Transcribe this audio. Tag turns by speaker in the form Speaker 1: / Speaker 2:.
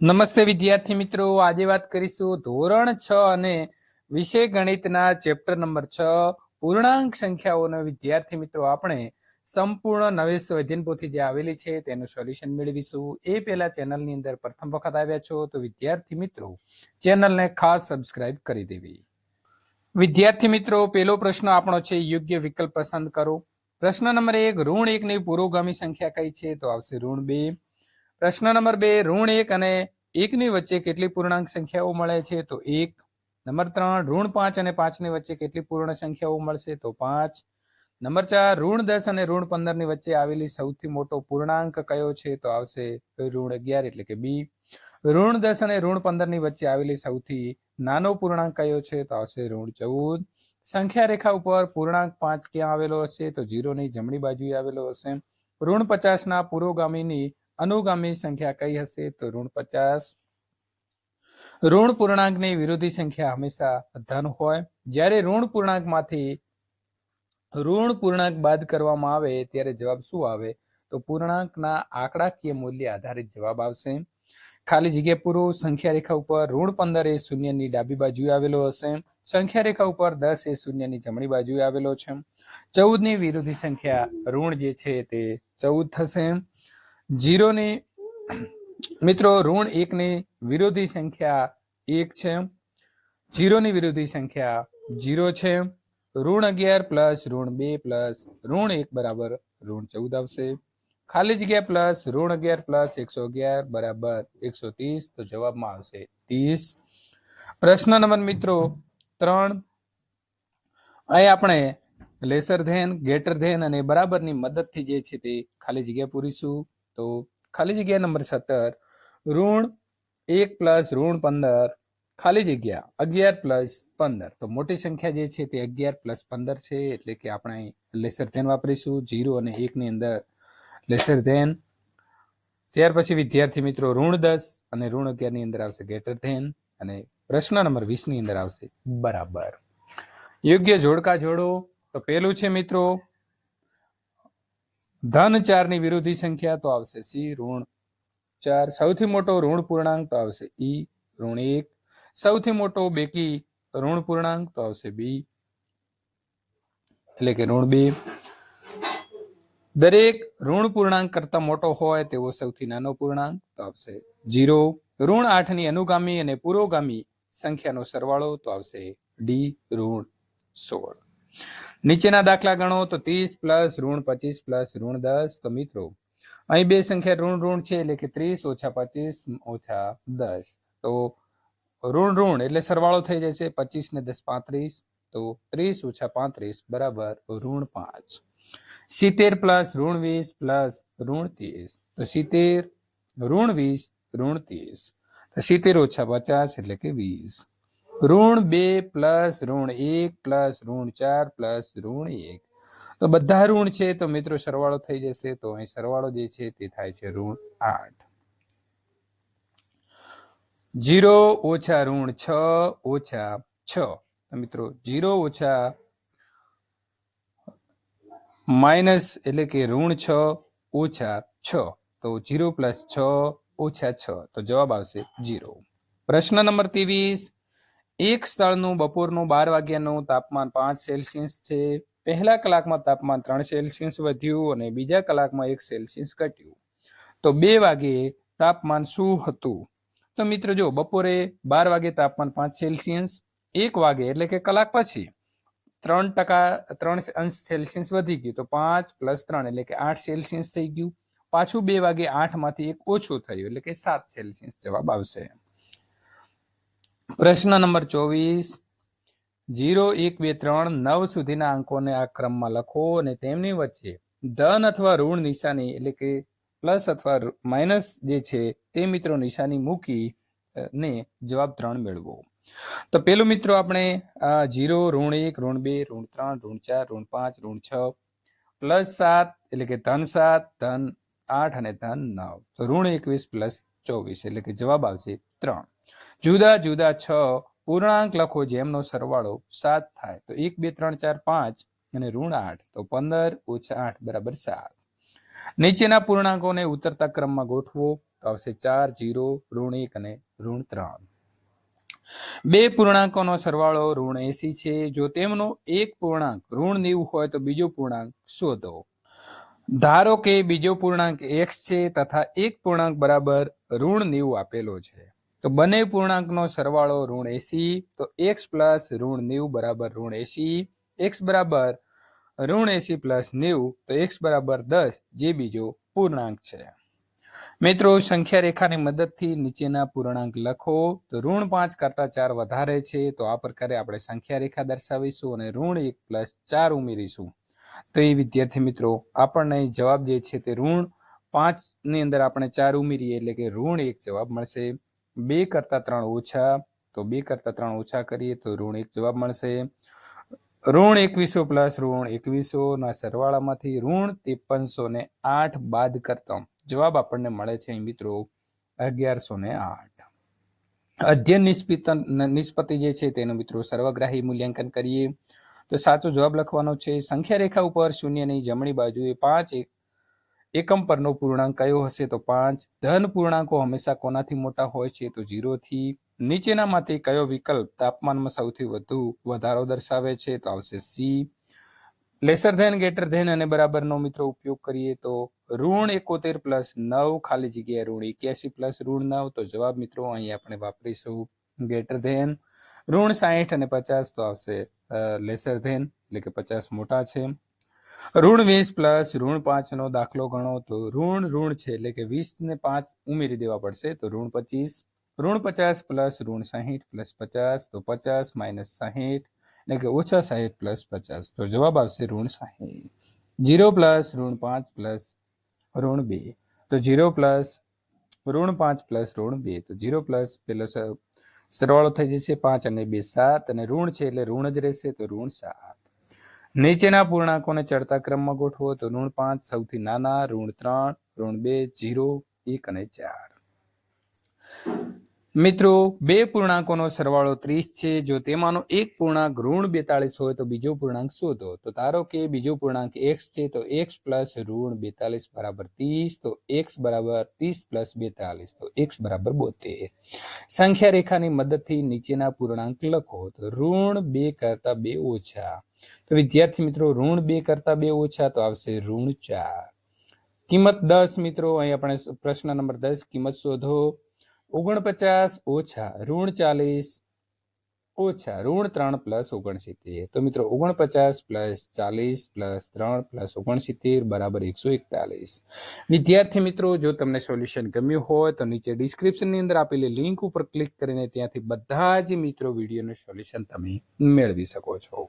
Speaker 1: નમસ્તે વિદ્યાર્થી મિત્રો, આજે વાત કરીશું ધોરણ છ અને વિષય ગણિતના ચેપ્ટર નંબર છ. પૂર્ણાંક સંખ્યાઓનો. વિદ્યાર્થી મિત્રો, આપણે સંપૂર્ણ નવેશ અધ્યયન પોથી જે આવેલી છે તેનું સોલ્યુશન મેળવીશું. એ પહેલા ચેનલની અંદર પ્રથમ વખત આવ્યા છો તો વિદ્યાર્થી મિત્રો, ચેનલને ખાસ સબસ્ક્રાઇબ કરી દેવી. વિદ્યાર્થી મિત્રો, પહેલો પ્રશ્ન આપણો છે, યોગ્ય વિકલ્પ પસંદ કરો. પ્રશ્ન નંબર એક, ઋણ એકની પુરોગામી સંખ્યા કઈ છે? તો આવશે ઋણ બે. પ્રશ્ન નંબર બે, ઋણ એક અને એકની વચ્ચે કેટલી પૂર્ણાંક સંખ્યાઓ મળે છે? તો એક, નંબર ત્રણ, ઋણ પાંચ અને પાંચની વચ્ચે કેટલી પૂર્ણ સંખ્યાઓ મળશે? તો પાંચ. નંબર ચાર, ઋણ દસ અને ઋણ પંદરની વચ્ચે આવેલી સૌથી મોટો પૂર્ણાંક કયો છે? તો આવશે ઋણ અગિયાર એટલે કે બી. ઋણ દસ અને ઋણ પંદરની વચ્ચે આવેલી સૌથી નાનો પૂર્ણાંક કયો છે? તો આવશે ઋણ ચૌદ. સંખ્યા રેખા ઉપર પૂર્ણાંક પાંચ ક્યાં આવેલો હશે? તો જીરોની જમણી બાજુએ આવેલો હશે. ઋણ પચાસના પુરોગામીની અનુગામી સંખ્યા કઈ હશે? તો ઋણ પચાસ. ઋણ પૂર્ણાંકની વિરોધી સંખ્યા હંમેશા ધન હોય. જ્યારે ઋણ પૂર્ણાંકમાંથી ઋણ પૂર્ણાંક બાદ કરવામાં આવે, ત્યારે જવાબ શું આવે? તો પૂર્ણાંકના આંકડાકીય મૂલ્ય આધારિત જવાબ આવશે. ખાલી જગ્યા પૂરો સંખ્યા રેખા ઉપર ઋણ પંદર એ શૂન્યની ડાબી બાજુએ આવેલો હશે. સંખ્યા રેખા ઉપર દસ એ શૂન્યની જમણી બાજુએ આવેલો છે. ચૌદની વિરોધી સંખ્યા ઋણ જે છે તે ચૌદ થશે. જીરોની મિત્રો ઋણ એકની વિરોધી સંખ્યા એક છે. જીરોની વિરોધી સંખ્યા જીરો છે. ઋણ અગિયાર પ્લસ ઋણ બે પ્લસ ઋણ એક બરાબર ઋણ ચૌદ આવશે. ખાલી જગ્યા પ્લસ ઋણ અગિયાર પ્લસ એકસો અગિયાર બરાબર એકસો ત્રીસ તો જવાબમાં આવશે ત્રીસ. પ્રશ્ન નંબર મિત્રો ત્રણ. અહીં આપણે લેસર ધેન, ગેટર ધેન અને બરાબરની મદદથી જે છે તે ખાલી જગ્યા પૂરીશું. તો ખાલી જગ્યા નંબર સત્તર, ઋણ એક પ્લસ ઋણ પંદર, ખાલી જગ્યા અગિયાર પ્લસ પંદર. તો મોટી સંખ્યા જે છે તે અગિયાર પ્લસ પંદર છે, એટલે કે આપણે લેસર ધેન વાપરીશું જીરો અને એકની અંદર લેસર ધેન ત્યાર પછી વિદ્યાર્થી મિત્રો, ઋણ દસ અને ઋણ અગિયારની અંદર આવશે ગેટર ધેન અને પ્રશ્ન નંબર વીસની અંદર આવશે બરાબર. યોગ્ય જોડકા જોડો. તો પહેલું છે મિત્રો ધન ચારની વિરોધી સંખ્યા તો આવશે સી ઋણ ચાર. સૌથી મોટો ઋણ પૂર્ણાંક તો આવશે ઈ ઋણ એક. સૌથી મોટો બેકી ઋણ પૂર્ણાંક તો આવશે બી. એટલે કે ઋણ બે. દરેક ઋણ પૂર્ણાંક કરતા મોટો હોય તેવો સૌથી નાનો પૂર્ણાંક તો આવશે જીરો. ઋણ આઠની અનુગામી અને પુરોગામી સંખ્યાનો સરવાળો તો આવશે ડી ઋણ સોળ. નીચેના દાખલા ગણો તો ત્રીસ પ્લસ ઋણ પચીસ પ્લસ ઋણ દસ. તો મિત્રો, અહીં બે સંખ્યા ઋણ ઋણ છે એટલે કે ત્રીસ ઓછા પચીસ ઓછા દસ. તો ઋણ ઋણ એટલે સરવાળો થઈ જશે પચીસ ને દસ પાંત્રીસ. તો ત્રીસ ઓછા પાંત્રીસ બરાબર ઋણ પાંચ. સિત્તેર પ્લસ ઋણ વીસ પ્લસ ઋણ ત્રીસ. તો સિત્તેર ઋણ વીસ ઋણ ત્રીસ. સિત્તેર ઓછા પચાસ એટલે કે વીસ. ઋણ બે પ્લસ ઋણ એક પ્લસ ઋણ ચાર પ્લસ ઋણ એક તો બધા ઋણ છે તો મિત્રો સરવાળો થઈ જશે તો અહીં સરવાળો જે છે તે થાય છે ઋણ આઠ. જીરો ઓછા ઋણ છ ઓછા છ. તો મિત્રો જીરો ઓછા માઇનસ એટલે કે ઋણ છ ઓછા છ. તો જીરો પ્લસ છ ઓછા છ. તો જવાબ આવશે જીરો. પ્રશ્ન નંબર ત્રેવીસ. એક સ્થળનું બપોરનું બાર વાગ્યાનું તાપમાન પાંચ સેલ્સિયસ છે. પહેલા કલાકમાં તાપમાન ત્રણ સેલ્સિયસ વધ્યું અને બીજા કલાકમાં એક સેલ્સિયસ ઘટ્યું. તો બે વાગે તાપમાન શું હતું? તો મિત્રો જો, બપોરે બાર વાગે તાપમાન પાંચ સેલ્સિયસ, એક વાગે એટલે કે કલાક પછી ત્રણ ટકા, ત્રણ અંશ સેલ્સિયસ વધી ગયું. તો પાંચ પ્લસ ત્રણ એટલે કે આઠ સેલ્સિયસ થઈ ગયું. પાછું બે વાગે આઠમાંથી એક ઓછું થયું એટલે કે સાત સેલ્સિયસ જવાબ આવશે. પ્રશ્ન નંબર ચોવીસ. જીરો એક બે ત્રણ નવ સુધીના અંકોને આ ક્રમમાં લખો અને તેમની વચ્ચે ધન અથવા ઋણ નિશાની એટલે કે પ્લસ અથવા માઇનસ જે છે તે મિત્રો નિશાની મૂકી ને જવાબ ત્રણ મેળવો. તો પેલું મિત્રો આપણે જીરો, ઋણ એક, ઋણ બે, ઋણ ત્રણ, ઋણ ચાર, ઋણ પાંચ, ઋણ છ, પ્લસ સાત એટલે કે ધન સાત, ધન આઠ અને ધન નવ. તો ઋણ એકવીસ પ્લસ ચોવીસ એટલે કે જવાબ આવશે ત્રણ. જુદા જુદા છ પૂર્ણાંક લખો જેમનો સરવાળો સાત થાય. તો એક, બે, ત્રણ, ચાર, પાંચ અને ઋણ આઠ. તો પંદર ઓછા આઠ, બરાબર સાત. નીચેના પૂર્ણાંકોને ઉતરતા ક્રમમાં ગોઠવો. તો આવશે ચાર, જીરો, ઋણ એક અને ઋણ ત્રણ. બે પૂર્ણાંકોનો સરવાળો ઋણ એસી છે. જો તેમનો એક પૂર્ણાંક ઋણ નેવું હોય તો બીજો પૂર્ણાંક શોધો. ધારો કે બીજો પૂર્ણાંક એક્સ છે તથા એક પૂર્ણાંક બરાબર ઋણ નેવું આપેલો છે. તો બંને પૂર્ણાંકનો સરવાળો ઋણ એસી તો એક્સ પ્લસ ઋણ નેવું બરાબર ઋણ એસી એક્સ બરાબર ઋણ એસી પ્લસ નેવું, તો એક્સ બરાબર દસ, જે બીજો પૂર્ણાંક છે. મિત્રો સંખ્યા રેખાની મદદથી નીચેના પૂર્ણાંક લખો, તો ઋણ પાંચ કરતા ચાર વધારે છે, તો આ પ્રકારે આપણે સંખ્યા રેખા દર્શાવીશું અને ઋણ એક પ્લસ ચાર ઉમેરીશું. તો એ વિદ્યાર્થી મિત્રો, આપણને જવાબ જે છે તે ઋણ પાંચની અંદર આપણે ચાર ઉમેરીએ એટલે કે ઋણ એક જવાબ મળશે. બે કરતા ત્રણ ઓછા, તો બે કરતા ત્રણ ઓછા કરીએ તો ઋણ એક જવાબ મળશે. ઋણ એકવીસો પ્લસ ઋણ એકવીસો ના સરવાળામાંથી ઋણ ત્રેપનસો ને આઠ બાદ કરતા જવાબ આપણને મળે છે મિત્રો અગિયારસો ને આઠ. અધ્યયન નિષ્પિત નિષ્પત્તિ જે છે તેનું મિત્રો સર્વગ્રાહી મૂલ્યાંકન કરીએ. તો સાચો જવાબ લખવાનો છે સંખ્યા રેખા ઉપર શૂન્યની જમણી બાજુએ પાંચ એક એકમ પરનો પૂર્ણાંક કયો હશે તો પાંચ. ધન પૂર્ણાંકો હંમેશા કોનાથી મોટા હોય છે તો જીરોથી. નીચેનામાંથી કયો વિકલ્પ તાપમાનમાં સૌથી વધુ વધારો દર્શાવે છે તો આવશે C. Lesser than, greater than અને બરાબરનો મિત્રો ઉપયોગ કરીએ તો ઋણ એકોતેર પ્લસ નવ, ખાલી જગ્યાએ ઋણ એક્યાસી પ્લસ ઋણ નવ તો જવાબ મિત્રો અહીં આપણે વાપરીશું ગેટર ધેન. ઋણ સાહીઠ અને પચાસ તો આવશે લેસર ધેન એટલે કે પચાસ મોટા છે. ઋણ વીસ પ્લસ ઋણ પાંચનો દાખલો ગણો તો ઋણ ઋણ છે એટલે કે વીસ ને પાંચ ઉમેરી દેવા પડશે તો ઋણ પચીસ, ઋણ પચાસ પ્લસ ઋણ સાહીઠ પ્લસ પચાસ તો પચાસ માઇનસ સાહીઠ એટલે કે ઓછા સાહીઠ પ્લસ પચાસ તો જવાબ આવશે ઋણ સાહીઠ. જીરો પ્લસ ઋણ પાંચ પ્લસ ઋણ બે તો જીરો પ્લસ ઋણ પાંચ પ્લસ ઋણ બે તો જીરો પ્લસ પેલો સરવાળો થઈ જશે પાંચ અને બે સાત અને ઋણ છે એટલે ઋણ જ રહેશે તો ઋણ સાત. નીચેના પૂર્ણાંકોને ચડતા ક્રમમાં ગોઠવો. તો ઋણ પાંચ, સૌથી નાના, ઋણ ત્રણ, ઋણ બે, જીરો, એક અને ચાર. મિત્રો, બે પૂર્ણાંકોનો સરવાળો ત્રીસ છે. જો તેમાંનો એક પૂર્ણાંક ઋણ બેતાલીસ હોય તો બીજો પૂર્ણાંક શોધો. તો ધારો કે બીજો પૂર્ણાંક એક્સ છે, તો એક્સ પ્લસ ઋણ બેતાલીસ બરાબર ત્રીસ, તો એક્સ બરાબર ત્રીસ પ્લસ બેતાલીસ તો એક્સ બરાબર બોતેર. સંખ્યા રેખાની મદદથી નીચેના પૂર્ણાંક લખો. તો ઋણ બે કરતા બે ઓછા. તો વિદ્યાર્થી મિત્રો, ઋણ બે કરતા બે ઓછા તો આવશે ઋણ ચાર. કિંમત દસ મિત્રો, અહીં આપણે પ્રશ્ન નંબર દસ કિંમત શોધો. ઓગણપચાસ ઓછા ઋણ ચાલીસ ઓછા ઋણ ત્રણ પ્લસ ઓગણસિત્તેર. તો મિત્રો ઓગણપચાસ પ્લસ ચાલીસ પ્લસ ત્રણ પ્લસ ઓગણસિત્તેર બરાબર એકસો એકતાલીસ. વિદ્યાર્થી મિત્રો, જો તમને સોલ્યુશન ગમ્યું હોય તો નીચે ડિસ્ક્રિપ્શનની અંદર આપેલી લિંક ઉપર ક્લિક કરીને ત્યાંથી બધા જ મિત્રો વિડીયોનું સોલ્યુશન તમે મેળવી શકો છો.